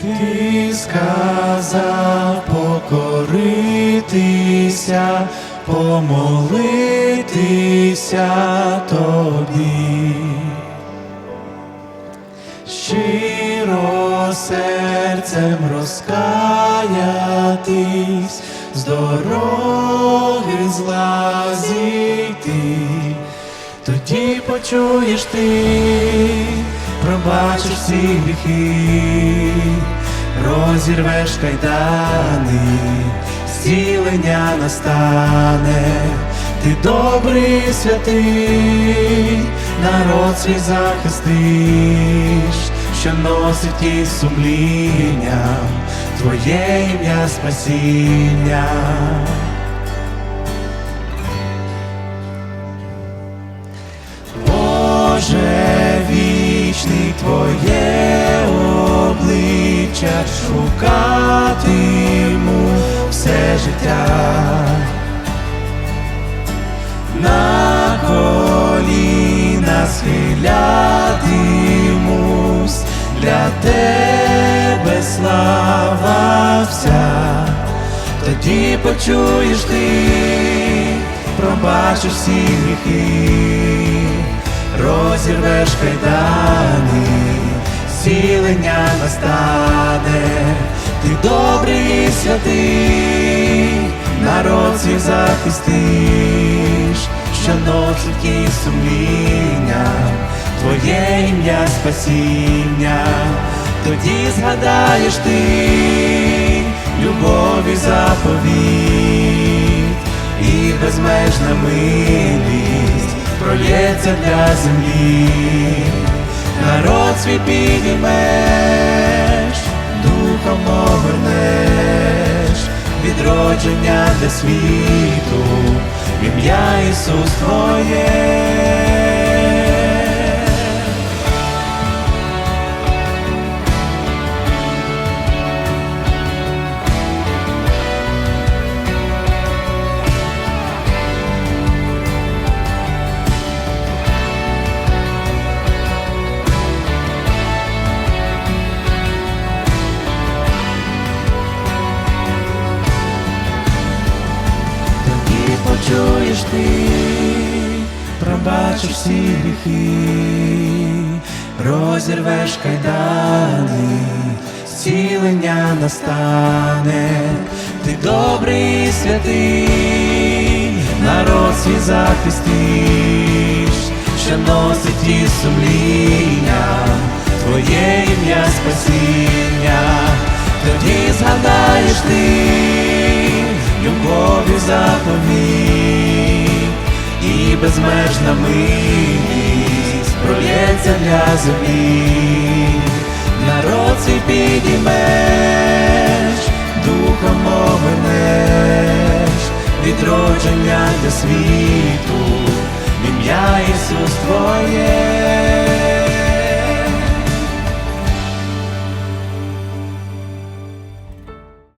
Ти сказав покоритися, помолитися тобі. Щиро серцем розкаятись, з дороги зла тоді почуєш ти, пробачиш всі гріхи, розірвеш кайдани, зцілення настане, ти добрий святий, народ свій захистиш, що носить із сумління, Твоє ім'я спасіння. Боже вічний Твоє обличчя шукатиму все життя. На коліна схилятимусь, для тебе слава вся, тоді почуєш ти, пробачиш всі гріхи, розірвеш кайдани, зцілення настане, ти добрий і святий, народ свій захистиш, що носить сумління, Твоє ім'я спасіння, тоді згадаєш ти любові заповідь. І безмежна милість пролється для землі, народ свій підіймеш, духом обернеш відродження для світу, ім'я Ісус Твоє. Почуєш ти, пробачиш всі гріхи, розірвеш кайдани, зцілення настане, ти добрий і святий, народ свій захистиш, що носить і сумління, Твоє ім'я спасіння, тоді згадаєш ти любові заповідь безмежна милість пролється для землі, народ свій підіймеш, духом овернеш, відродження для світу, ім'я Ісус Твоє.